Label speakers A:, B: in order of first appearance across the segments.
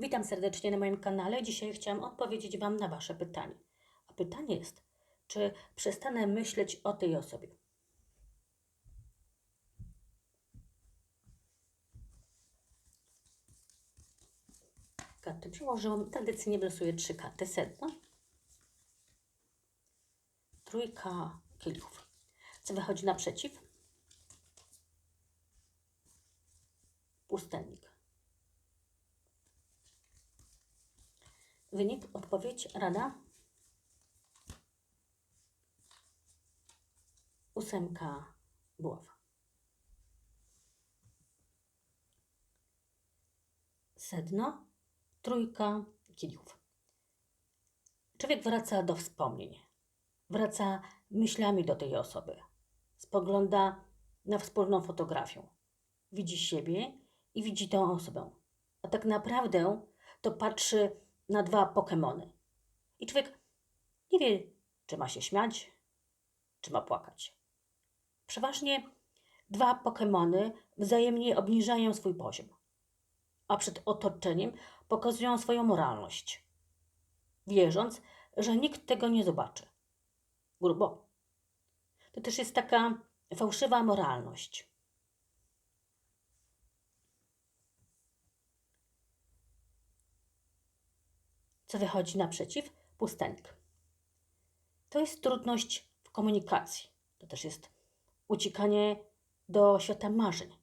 A: Witam serdecznie na moim kanale. Dzisiaj chciałam odpowiedzieć Wam na Wasze pytanie. A pytanie jest, czy przestanę myśleć o tej osobie? Karty przełożyłam. Tradycyjnie wylosuję trzy karty. Sedno. Trójka kielichów. Co wychodzi naprzeciw? Pustelnik. Wynik, odpowiedź, rada. Ósemka buław. Sedno, trójka kielichów. Człowiek wraca do wspomnień. Wraca myślami do tej osoby. Spogląda na wspólną fotografię. Widzi siebie i widzi tę osobę. A tak naprawdę to patrzy na dwa Pokemony. I człowiek nie wie, czy ma się śmiać, czy ma płakać. Przeważnie dwa Pokemony wzajemnie obniżają swój poziom, a przed otoczeniem pokazują swoją moralność, wierząc, że nikt tego nie zobaczy. Grubo. To też jest taka fałszywa moralność. Co wychodzi naprzeciw? Pustelnik. To jest trudność w komunikacji. To też jest uciekanie do świata marzeń.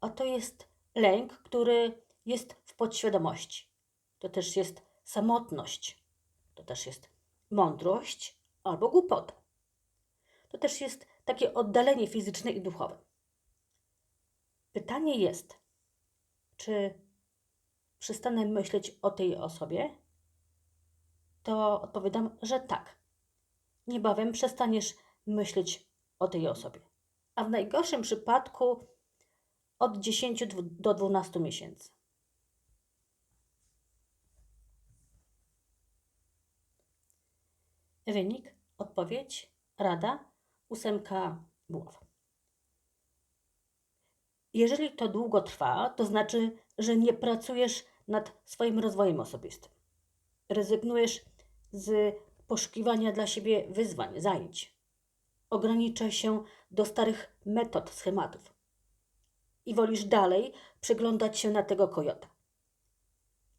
A: A to jest lęk, który jest w podświadomości. To też jest samotność. To też jest mądrość albo głupota. To też jest takie oddalenie fizyczne i duchowe. Pytanie jest, czy przestanę myśleć o tej osobie, to odpowiadam, że tak. Niebawem przestaniesz myśleć o tej osobie. A w najgorszym przypadku od 10 dwu- do 12 miesięcy. Wynik, odpowiedź, rada, ósemka buław. Jeżeli to długo trwa, to znaczy, że nie pracujesz nad swoim rozwojem osobistym. Rezygnujesz z poszukiwania dla siebie wyzwań, zajęć. Ograniczasz się do starych metod, schematów. I wolisz dalej przyglądać się na tego kojota.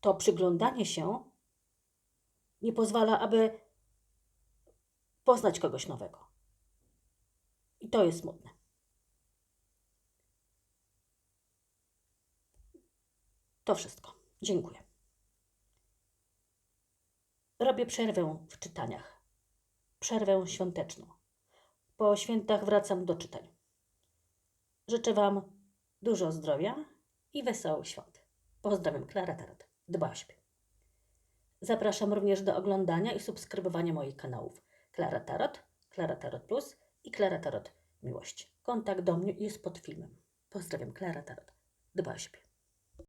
A: To przyglądanie się nie pozwala, aby poznać kogoś nowego. I to jest smutne. To wszystko. Dziękuję. Robię przerwę w czytaniach. Przerwę świąteczną. Po świętach wracam do czytań. Życzę Wam dużo zdrowia i wesołych świąt. Pozdrawiam, Klara Tarot. Dba o siebie. Zapraszam również do oglądania i subskrybowania moich kanałów Klara Tarot, Klara Tarot Plus i Klara Tarot Miłość. Kontakt do mnie jest pod filmem. Pozdrawiam, Klara Tarot. Dba o siebie.